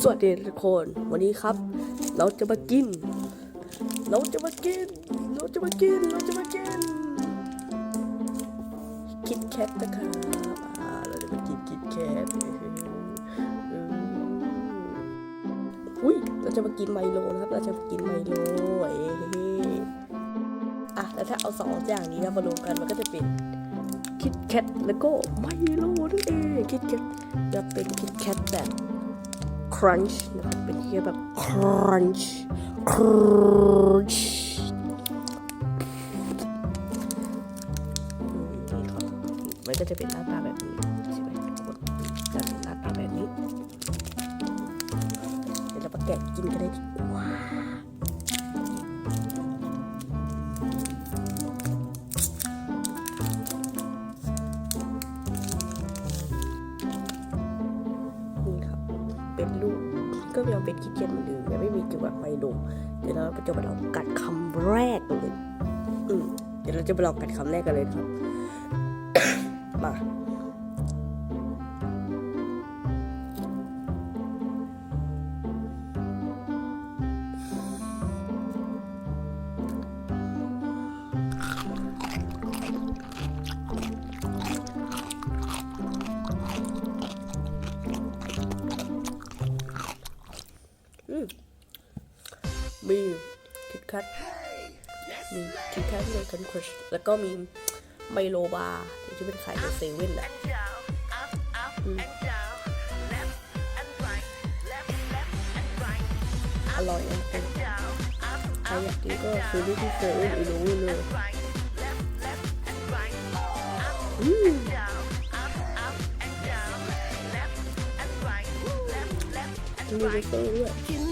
สวัสดีทุกคนวันนี้ครับ เราจะมากิน เราจะมากิน เราจะมากิน เราจะมากิน คิดแคทนะครับเราจะมากินคิดแคทอุ้ยเราจะมากินไมโลนะครับ เราจะมากินไมโลเอ้อะแล้วถ้าเอาสองอย่างนี้นะมารวมกันมันก็จะเป็น คิดแคทแล้วก็ไมโลนั่นเองคิดแคทจะเป็นคิดแคทแบบ crunch นะครับเป็นเฮียแบบ crunch crunch อืมนี่ครับมันก็จะเป็นหน้าตาแบบนี้ใช่ไหมทุกคนจะเป็นหน้าตาแบบนี้เดี๋ยวเรามาแกะกินกันเลย เป็นลูกก็ยังเป็นคิดเกียนเหมือนเดิมยังไม่มีจังหวะไฟลงเดี๋ยวเราจะมาลองกัดคำแรกเลยอืมเดี๋ยวเราจะมาลองกัดคำแรกกันเลยครับ มา มีคิดคัทมีคิดคัทเลยกันครัชแล้วก็มีไมโลบาร์ที่เป็นขายในเซเว่นแหละอืมอร่อยนะคุณใครอยากกินก็ซื้อได้ที่เซเว่นอีรู้เลยอืมมีเบเกอร์ด้วยกินแล้วก็น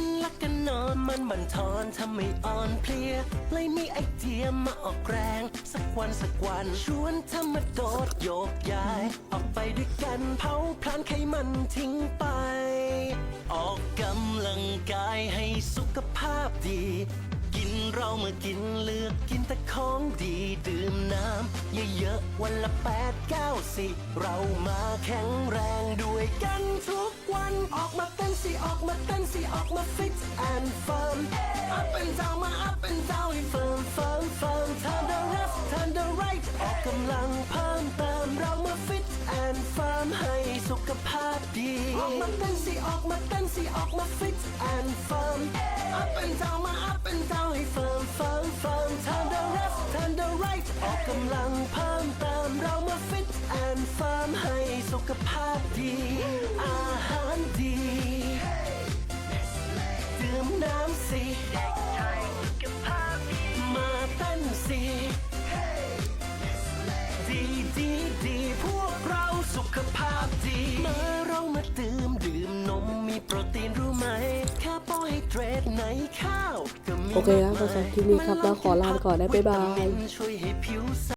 อนมันบันทอนทำให้อ่อนเพลียเลยมีไอเดียมาออกแรง สักวันสักวันชวนเธอมาโดดโยกย้าย ออกไปด้วยกันเผาพลานไขมันทิ้งไป ออกกำลังกายให้สุขภาพดี กินเราเมื่อกินเลือกกินแต่ของดีดื่มน้ำเยอะ วันละแปดเก้าสิเรามาแข็งแรงด้วยกันทุกวันออกมาเต้นสิออกมาเต้นสิออกมาฟิตแอนด์เฟิร์ม up and down มา up and down ให้เฟิร์มเฟิร์มเฟิร์ม turn the left turn the right ออกกำลังเพิ่มเติมเรามาฟิตแอนด์เฟิร์มให้สุขภาพดีออกมาเต้นสิออกมาเต้นสิออกมาฟิตแอนด์เฟิร์ม up and down มา up and down ให้เฟิร์มเฟิร์มเฟิร์ม กำลังเพิ่มเติมเรามาฟิตแอนด์ฟาร์มให้สุขภาพ โอเคครับสำหรับคลิปนี้ครับเราขอลาไปก่อนนะบ๊ายบาย